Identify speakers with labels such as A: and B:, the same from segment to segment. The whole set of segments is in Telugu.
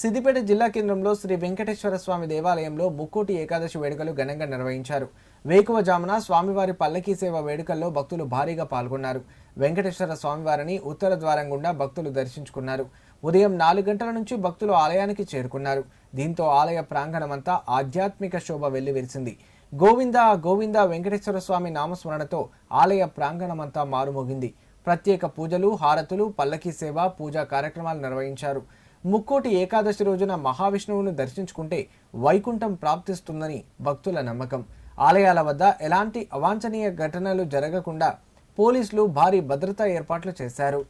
A: సిద్దిపేట జిల్లా కేంద్రంలో శ్రీ వెంకటేశ్వర స్వామి దేవాలయంలో ముక్కోటి ఏకాదశి వేడుకలు ఘనంగా నిర్వహించారు. వేకువజామున స్వామివారి పల్లకీ సేవ వేడుకల్లో భక్తులు భారీగా పాల్గొన్నారు. వెంకటేశ్వర స్వామివారిని ఉత్తర ద్వారం గుండా భక్తులు దర్శించుకున్నారు. ఉదయం నాలుగు గంటల నుంచి భక్తులు ఆలయానికి చేరుకున్నారు. దీంతో ఆలయ ప్రాంగణమంతా ఆధ్యాత్మిక శోభ వెల్లివిరిసింది. గోవింద గోవింద వెంకటేశ్వర స్వామి నామస్మరణతో ఆలయ ప్రాంగణమంతా మారుమోగింది. ప్రత్యేక పూజలు హారతులు పల్లకీ సేవ పూజా కార్యక్రమాలు నిర్వహించారు. ముక్కోటి ఏకాదశి రోజున మహావిష్ణువును దర్శించుకుంటే వైకుంఠం ప్రాప్తిస్తుందని భక్తుల నమ్మకం. ఆలయాల వద్ద ఎలాంటి అవాంఛనీయ ఘటనలు జరగకుండా పోలీసులు భారీ భద్రతా ఏర్పాట్లు చేశారు.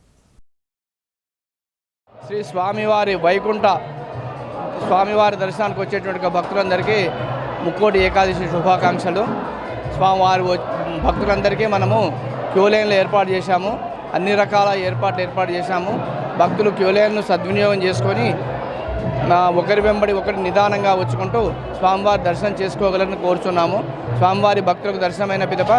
B: శ్రీ స్వామివారి వైకుంఠ స్వామివారి దర్శనానికి వచ్చేటువంటి భక్తులందరికీ ముక్కోటి ఏకాదశి శుభాకాంక్షలు. స్వామివారి వ- భక్తులందరికీ మనము క్యూ లైన్లు ఏర్పాటు చేశాము. అన్ని రకాల ఏర్పాట్లు ఏర్పాటు చేశాము. భక్తులు క్యూలైన్ను సద్వినియోగం చేసుకొని నా ఒకరి వెంబడి ఒకరి నిదానంగా వచ్చుకుంటూ స్వామివారి దర్శనం చేసుకోగలని కోరుచున్నాము. స్వామివారి భక్తులకు దర్శనమైన పిదప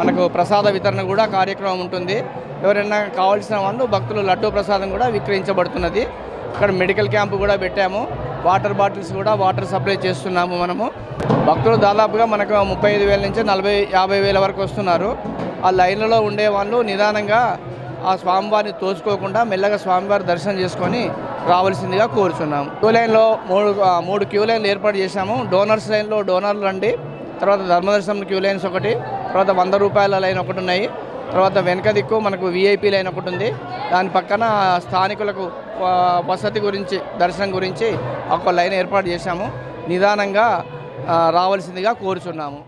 B: మనకు ప్రసాద వితరణ కూడా కార్యక్రమం ఉంటుంది. ఎవరైనా కావాల్సిన వాళ్ళు భక్తులు లడ్డూ ప్రసాదం కూడా విక్రయించబడుతున్నది. ఇక్కడ మెడికల్ క్యాంపు కూడా పెట్టాము. వాటర్ బాటిల్స్ కూడా వాటర్ సప్లై చేస్తున్నాము మనము. భక్తులు దాదాపుగా మనకు ముప్పై ఐదు వేల నుంచి నలభై యాభై వేల వరకు వస్తున్నారు. ఆ లైన్లలో ఉండే వాళ్ళు నిదానంగా ఆ స్వామివారిని తోచుకోకుండా మెల్లగా స్వామివారి దర్శనం చేసుకొని రావాల్సిందిగా కోరుచున్నాము క్యూ లైన్లో మూడు మూడు క్యూ లైన్లు ఏర్పాటు చేశాము. డోనర్స్ లైన్లో డోనర్లు రండి తర్వాత ధర్మదర్శనం క్యూ లైన్స్ ఒకటి తర్వాత వంద రూపాయల లైన్ ఒకటి ఉన్నాయి. తర్వాత వెనక దిక్కు మనకు విఐపీ లైన్ ఒకటి ఉంది. దాని పక్కన స్థానికులకు వసతి గురించి దర్శనం గురించి ఒక లైన్ ఏర్పాటు చేశాము. నిదానంగా రావాల్సిందిగా కోరుచున్నాము.